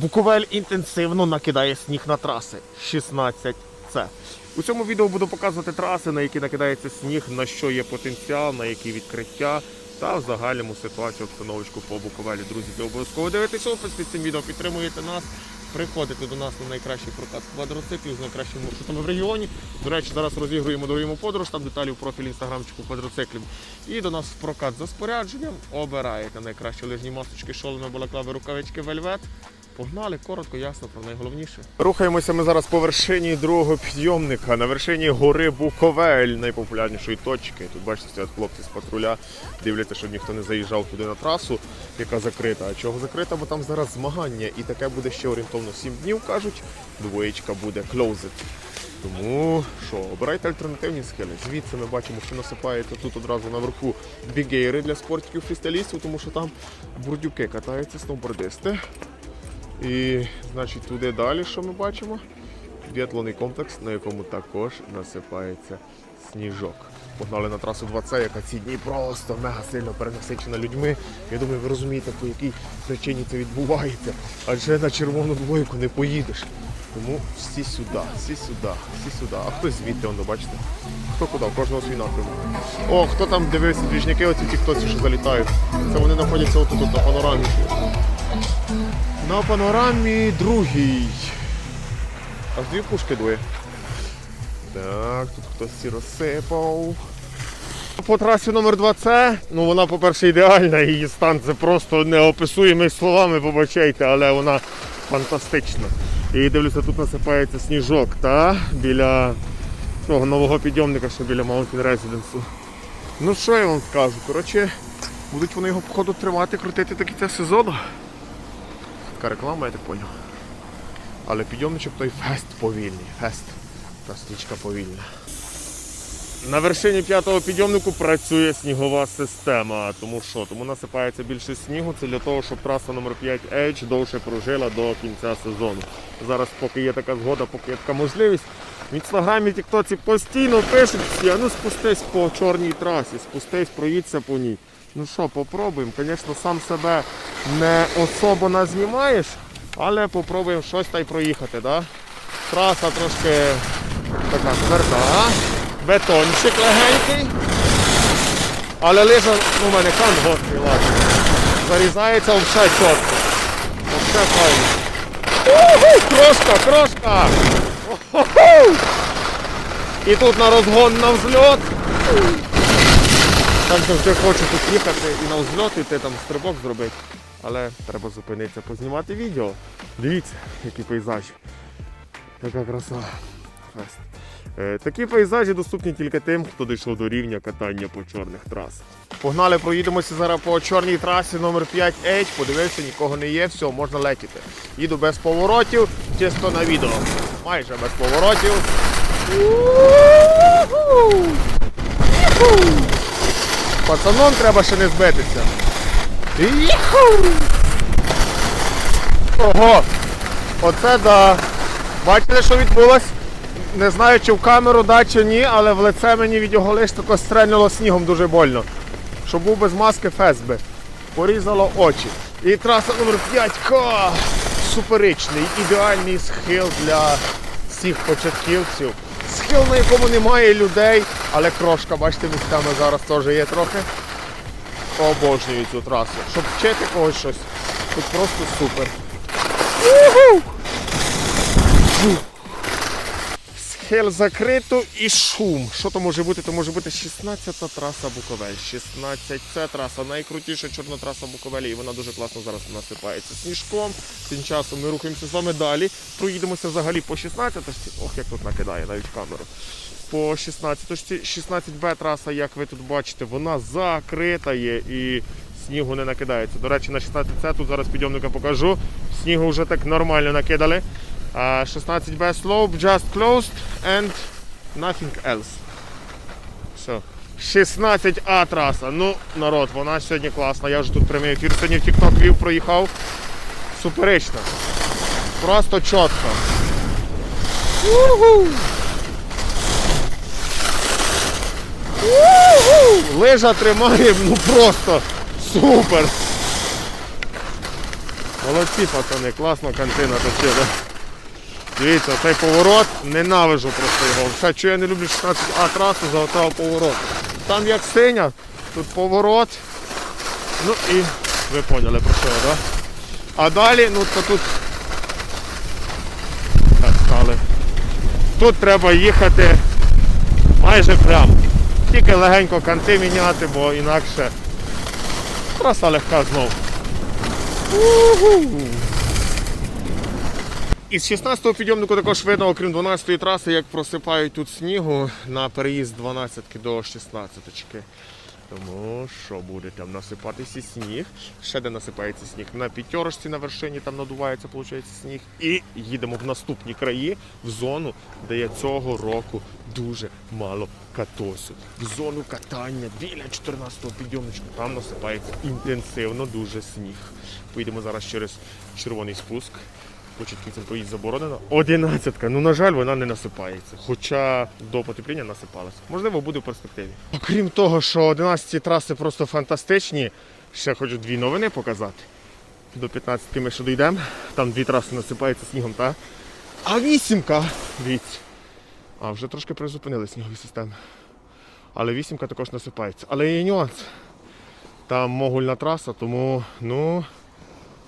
Буковель інтенсивно накидає сніг на траси 16 це. У цьому відео буду показувати траси, на які накидається сніг, на що є потенціал, на які відкриття та в загальному ситуацію обстановочку по Буковелі. Друзі, ви обов'язково дивитесь опис під цим відео, підтримуєте нас. Приходите до нас на найкращий прокат квадроциклів з найкращими маршрутами в регіоні. До речі, зараз розігруємо дороємо подорож, там деталі в профілі інстаграмчику квадроциклів. І до нас в прокат за спорядженням. Обираєте найкращі лижні масочки, шоломи, балаклави, рукавички, вельвет. Погнали, коротко, ясно про найголовніше. Рухаємося ми зараз по вершині другого підйомника, на вершині гори Буковель, найпопулярнішої точки. Тут бачите, стоять хлопці з патруля, дивляться, щоб ніхто не заїжджав туди на трасу, яка закрита. А чого закрита? Бо там зараз змагання, і таке буде ще орієнтовно 7 днів, кажуть. Двоєчка буде closed. Тому що, обирайте альтернативні схили. Звідси ми бачимо, що насипається тут одразу наверху бігейри для спортиків фрісталістів, тому що там бурдюки катаються, сноубордисти. І, значить, туди далі, що ми бачимо? Біатлонний комплекс, на якому також насипається сніжок. Погнали на трасу 2C, яка ці дні просто мега сильно перенасичена людьми. Я думаю, ви розумієте, по якій причині це відбувається. Адже на червону двойку не поїдеш. Тому всі сюди, всі сюди, всі сюди. А хтось звідти, воно, бачите? Хто куди, у кожного свій напрямок. О, хто там дивився двіжняки, оці ті, хто ці, що залітають. Це вони знаходяться отут на панорамі. На панорамі другий. Аж дві пушки двоє. Так, тут хтось розсипав. По трасі номер 2 це, ну вона, по-перше, ідеальна, її стан це просто неописуємий словами, вибачайте, але вона фантастична. І дивлюся, тут насипається сніжок, та? Біля того нового підйомника, що біля Mountain Residence. Ну що я вам скажу? Коротше, будуть вони його походу тримати, крутити до кінця сезону. Така реклама, я так поняв. Але підйомничок той фест повільний. Фест. Та стрічка повільна. На вершині п'ятого підйомнику працює снігова система. Тому що? Тому насипається більше снігу. Це для того, щоб траса номер 5 H довше прожила до кінця сезону. Зараз, поки є така згода, поки є така можливість. В інстаграмі, тіктоці постійно пишуть всі, а ну спустись по чорній трасі, спустись, проїдься по ній. Ну що, попробуємо. Звісно, сам себе не особо назнімаєш, але попробуємо щось та й проїхати. Да? Траса трошки така тверда, бетончик легенький. Але лижа, у мене кан гострий, ладно. Зарізається все чітко. Все файно. Уху, Крошка, крошка! Уху! І тут на розгон на взльот. Так завжди хочу тут їхати і на взльот іти там стрибок зробити. Але треба зупинитися, познімати відео. Дивіться, які пейзажі. Яка краса. Фест. Е, Такі пейзажі доступні тільки тим, хто дійшов до рівня катання по чорних трасах. Погнали, проїдемося зараз по чорній трасі номер 5 H. Подивився, нікого не є, все, можна летіти. Їду без поворотів, чисто на відео. Майже без поворотів. Пацаном треба ще не збитися. Ого! Оце да. Бачите, що відбулось? Не знаю, чи в камеру да, чи ні, але в лице мені від його лиш тако стрельнуло снігом дуже больно. Щоб був без маски фест би. Порізало очі. І траса номер 5 Ка! Суперичний, ідеальний схил для всіх початківців. Схил, на якому немає людей, але крошка, бачите, місцями зараз теж є трохи. Обожнюю цю трасу. Щоб вчити когось щось. Тут просто супер. Уху! Схил закрито і шум. Що то може бути? То може бути 16-та траса Буковель. 16 це траса, найкрутіша чорна траса Буковелі, і вона дуже класно зараз насипається сніжком. Тим часом ми рухаємося з вами далі. Проїдемося взагалі по 16 точці. Ох, як тут накидає навіть камеру. По 16 точці 16Б траса, як ви тут бачите, вона закрита є і снігу не накидається. До речі, на 16С тут зараз підйомника покажу. Снігу вже так нормально накидали. А 16B slope just closed and nothing else. Все. 16А траса. Ну, народ, вона сьогодні класна. Я вже тут прямий ефір сьогодні в TikTok вів, проїхав. Суперично. Просто чітко. Лижа тримає, ну просто супер. Молодці, пацани, класно кантина точили. Дивіться, цей поворот ненавижу просто його. Все, що я не люблю 16 А трасу за оцього поворот. Там як синя, тут поворот. Ну і ви поняли про що, я, да? А далі, ну то тут. Так, стали. Тут треба їхати майже прямо. Тільки легенько канти міняти, бо інакше траса легка знов. Із 16-го підйомнику також видно, окрім 12-ї траси, як просипають тут снігу на переїзд з 12-ки до 16-ки. Тому що буде там насипатися сніг. Ще де насипається сніг. На п'ятерочці на вершині там надувається, виходить, сніг. І їдемо в наступні краї, в зону, де є цього року дуже мало катосу. В зону катання біля 14-го підйомничку. Там насипається інтенсивно дуже сніг. Поїдемо зараз через червоний спуск. Початківцям проїзд заборонено. Одинадцятка. Ну, на жаль, вона не насипається. Хоча до потепління насипалася. Можливо, буде в перспективі. Окрім того, що 11 траси просто фантастичні, ще хочу дві новини показати. До 15 ми ще дійдемо. Там дві траси насипаються снігом, та? А вісімка. А, вже трошки призупинили снігові системи. Але вісімка також насипається. Але є нюанс. Там могульна траса, тому ну,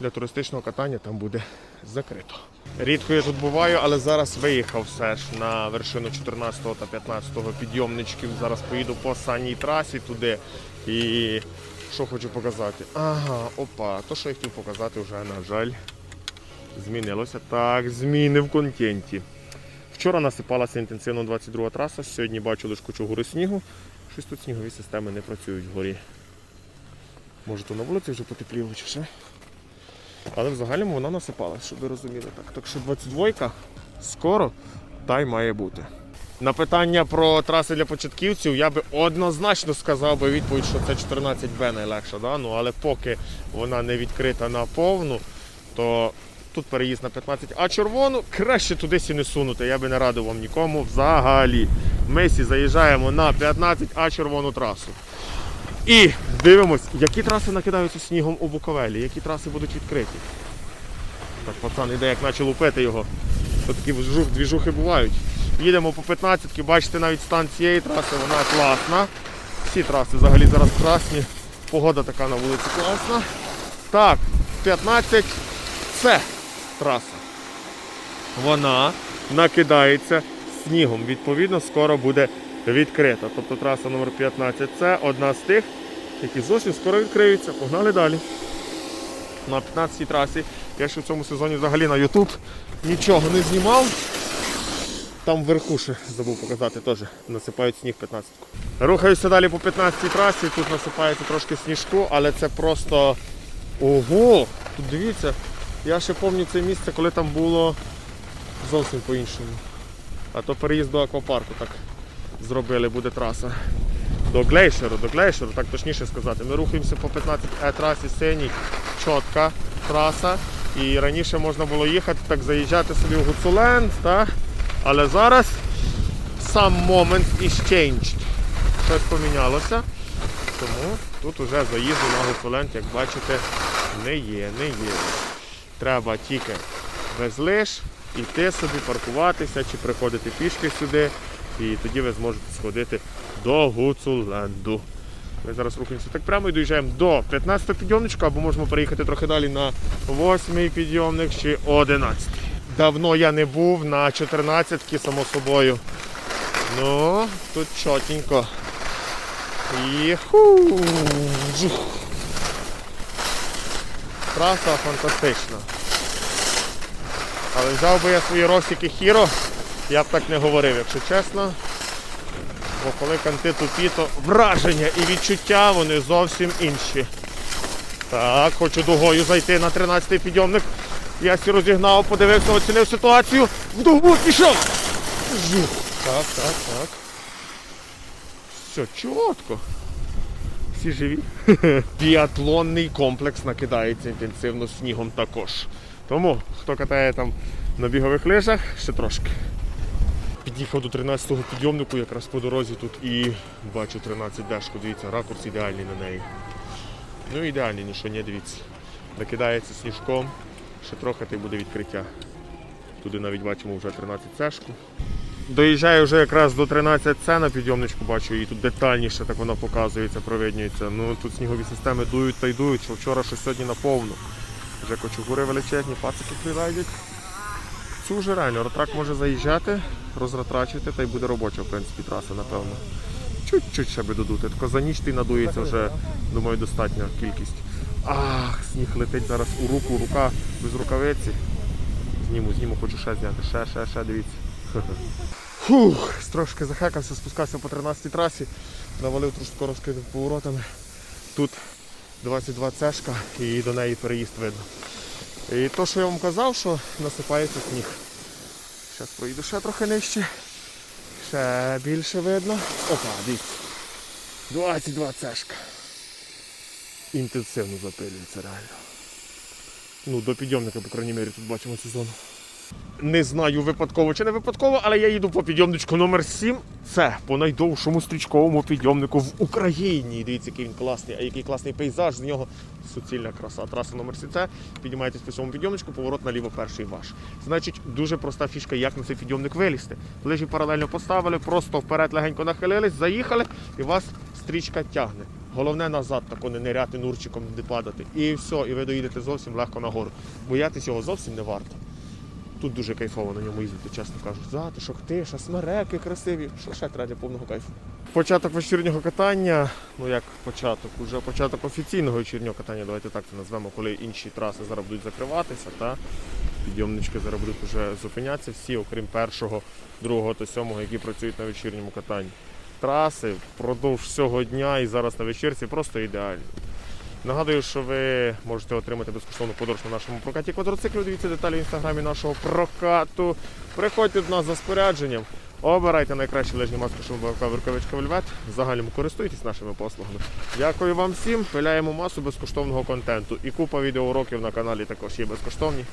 для туристичного катання там буде закрито. Рідко я тут буваю, але зараз виїхав все ж на вершину 14 та 15 підйомничків. Зараз поїду по саній трасі туди. І що хочу показати? Ага, опа, то, що я хотів показати, вже, на жаль, змінилося. Так, зміни в контенті. Вчора насипалася інтенсивно 22 траса, сьогодні бачу лише кучу гори снігу. Щось тут снігові системи не працюють вгорі. Може то на вулиці вже потепліло чи ще? Але в загальному вона насипалась, щоб ви розуміли. Так, так що 22 скоро та й має бути. На питання про траси для початківців я би однозначно сказав би відповідь, що це 14Б найлегша. Да? Ну, але поки вона не відкрита на повну, то тут переїзд на 15, а червону краще туди сі не сунути. Я би не радив вам нікому взагалі. Ми сі заїжджаємо на 15, а червону трасу. І дивимось, які траси накидаються снігом у Буковелі, які траси будуть відкриті. Так, пацан іде, як наче лупити його. То такі вжух, двіжухи бувають. Їдемо по 15 бачите навіть стан цієї траси, вона класна. Всі траси взагалі зараз красні. Погода така на вулиці класна. Так, 15 це траса. Вона накидається снігом. Відповідно, скоро буде відкрита. Тобто траса номер 15 це одна з тих, які зовсім скоро відкриються. Погнали далі. На 15-й трасі. Я ще в цьому сезоні взагалі на YouTube нічого не знімав. Там вверху ще забув показати теж насипають сніг 15-ку. Рухаюся далі по 15-й трасі, тут насипається трошки сніжку, але це просто ого! Тут дивіться, я ще пам'ятаю це місце, коли там було зовсім по-іншому. А то переїзд до аквапарку так зробили, буде траса. До глейшеру, до глейшеру, так точніше сказати. Ми рухаємося по 15 е трасі синій, чітка траса. І раніше можна було їхати, так заїжджати собі в Гуцуленд, так? але зараз сам момент changed. Щось помінялося. Тому тут уже заїзду на Гуцуленд, як бачите, не є, не є. Треба тільки безлиш, йти собі, паркуватися чи приходити пішки сюди. І тоді ви зможете сходити до Гуцуленду. Ми зараз рухаємося так прямо і доїжджаємо до 15 підйомничка, або можемо переїхати трохи далі на 8 підйомник чи 11. Давно я не був на 14-ті, само собою. Ну, тут чотенько. Єху. Траса фантастична. Але взяв би я свої росіки хіро, я б так не говорив, якщо чесно. Бо коли канти тупі, то враження і відчуття вони зовсім інші. Так, хочу дугою зайти на 13-й підйомник. Я сі розігнав, подивився, оцінив ситуацію. В дугу пішов. Жух. Так, так, так. Все, чітко. Всі живі. Біатлонний комплекс накидається інтенсивно снігом також. Тому, хто катає там на бігових лижах, ще трошки. Під'їхав до 13-го підйомнику, якраз по дорозі тут і бачу 13 дешку. Дивіться, ракурс ідеальний на неї. Ну ідеальний, що не дивіться. накидається сніжком, ще трохи та й буде відкриття. Туди навіть бачимо вже 13 цешку. Доїжджаю вже якраз до 13 це на підйомничку, бачу, і тут детальніше так воно показується, провиднюється. Ну тут снігові системи дують та й дують, що вчора, що сьогодні наповну. Вже кочугури величезні, пацики прийдуть. Цю вже реально ротрак може заїжджати, розратрачувати та й буде робоча, в принципі, траса, напевно. Чуть-чуть ще би додути. Тако за ніч ти надується вже, думаю, достатня кількість. Ах, сніг летить зараз у руку, рука без рукавиці. Зніму, зніму, хочу ще зняти. Ще, ще, ще, дивіться. Фух, трошки захекався, спускався по 13-й трасі, навалив трошки розкидав поворотами. Тут 22 цешка і до неї переїзд видно. І то, що я вам казав, що насипається сніг. Зараз проїду ще трохи нижче. Ще більше видно. Опа, дивіться. 22 цешка. Інтенсивно запилюється реально. Ну, до підйомника, по крайній мірі, тут бачимо цю зону. Не знаю випадково чи не випадково, але я їду по підйомничку номер 7 Це по найдовшому стрічковому підйомнику в Україні. Дивіться, який він класний, а який класний пейзаж, з нього суцільна краса. Траса номер 7 це піднімаєтесь по цьому підйомничку, поворот наліво перший ваш. Значить, дуже проста фішка, як на цей підйомник вилізти. Лижі паралельно поставили, просто вперед легенько нахилились, заїхали, і вас стрічка тягне. Головне назад тако не ниряти нурчиком, не падати. І все, і ви доїдете зовсім легко нагору. Боятись його зовсім не варто. Тут дуже кайфово на ньому їздити, чесно кажуть. Затишок, тиша, смереки красиві. Що ще треба для повного кайфу? Початок вечірнього катання, ну як початок, уже початок офіційного вечірнього катання, давайте так це назвемо, коли інші траси зараз будуть закриватися, та підйомнички зараз будуть вже зупинятися всі, окрім першого, другого та сьомого, які працюють на вечірньому катанні. Траси впродовж всього дня і зараз на вечірці просто ідеальні. Нагадую, що ви можете отримати безкоштовну подорож на нашому прокаті квадроциклів. Дивіться деталі в інстаграмі нашого прокату. Приходьте до нас за спорядженням. Обирайте найкращі лижні маски, шумовика, рукавичка вельвет. В загальному користуйтесь нашими послугами. Дякую вам всім. Пиляємо масу безкоштовного контенту. І купа відеоуроків на каналі також є безкоштовні.